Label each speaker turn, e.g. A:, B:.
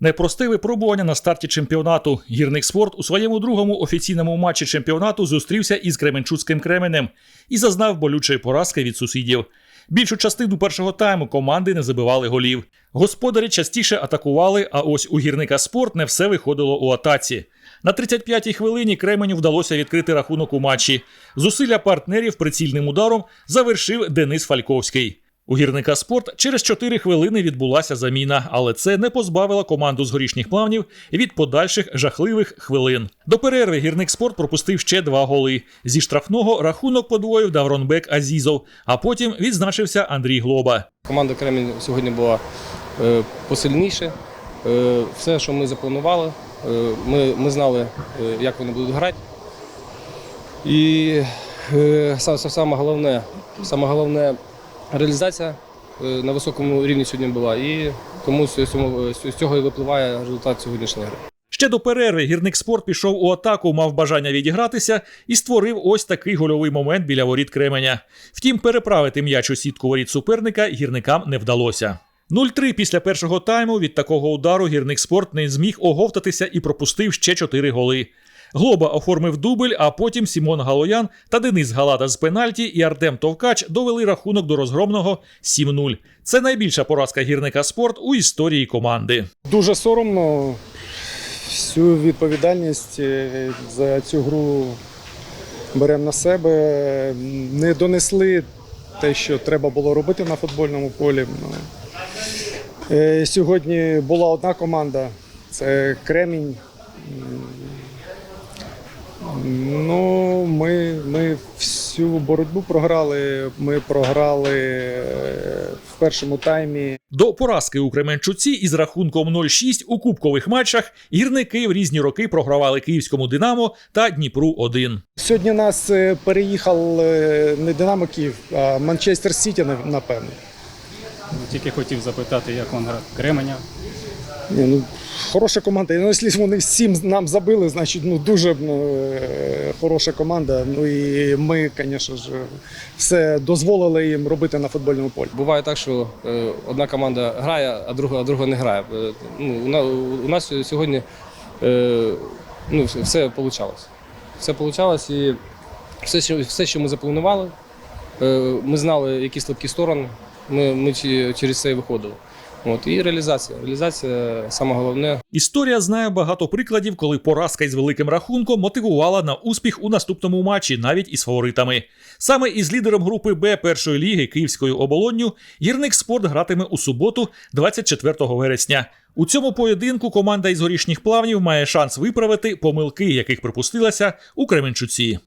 A: Непросте випробування на старті чемпіонату. Гірник спорт у своєму другому офіційному матчі чемпіонату зустрівся із Кременчуцьким Кременем і зазнав болючої поразки від сусідів. Більшу частину першого тайму команди не забивали голів. Господарі частіше атакували, а ось у гірника спорт не все виходило у атаці. На 35-й хвилині Кременю вдалося відкрити рахунок у матчі. Зусилля партнерів прицільним ударом завершив Денис Фальковський. У гірника спорт через 4 хвилини відбулася заміна, але це не позбавило команду з горішніх плавнів від подальших жахливих хвилин. До перерви гірник спорт пропустив ще два голи. Зі штрафного рахунок подвоїв Давронбек Азізов, а потім відзначився Андрій Глоба.
B: Команда Кремінь сьогодні була е, посильніше. Е, Все, що ми запланували, е, ми, ми знали, як вони будуть грати. І са- са- саме головне, саме головне реалізація е, на високому рівні сьогодні була. І тому з цього, і випливає результат сьогоднішньої гри.
A: Ще до перерви гірник спорт пішов у атаку, мав бажання відігратися і створив ось такий гольовий момент біля воріт Кременя. Втім, переправити м'яч у сітку воріт суперника гірникам не вдалося. 0-3 після першого тайму від такого удару гірник спорт не зміг оговтатися і пропустив ще 4 голи. Глоба оформив дубль, а потім Сімон Галоян та Денис Галата з пенальті і Артем Товкач довели рахунок до розгромного 7-0. Це найбільша поразка гірника спорт у історії команди.
C: Дуже соромно. Всю відповідальність е, за цю гру беремо на себе. Не донесли те, що треба було робити на футбольному полі. Е, Сьогодні була одна команда це Кремінь. Ну, ми, ми всю боротьбу програли. Ми програли е, в першому таймі.
A: До поразки у Кременчуці із рахунком 0-6 у кубкових матчах гірники в різні роки програвали київському Динамо та Дніпру 1
C: Сьогодні нас е, переїхав е, не Динамо Київ, а Манчестер Сіті, напевно.
D: Тільки хотів запитати, як вам гра Кременя.
C: Ні, ну, хороша команда. Ну, якщо вони сім нам забили, значить ну, дуже ну, хороша команда. Ну і ми, звісно ж, все дозволили їм робити на футбольному полі.
B: Буває так, що е, одна команда грає, а друга, а друга не грає. Е, ну, у, на- у нас сьогодні ну, все- вийшло. Все вийшло і все, все, що ми запланували, ми знали, які слабкі сторони, ми, ми через це і виходили. От, і реалізація. Реалізація саме головне.
A: Історія знає багато прикладів, коли поразка із великим рахунком мотивувала на успіх у наступному матчі, навіть із фаворитами. Саме із лідером групи Б першої ліги Київською оболонню гірник спорт гратиме у суботу, 24 вересня. У цьому поєдинку команда із горішніх плавнів має шанс виправити помилки, яких припустилася у Кременчуці.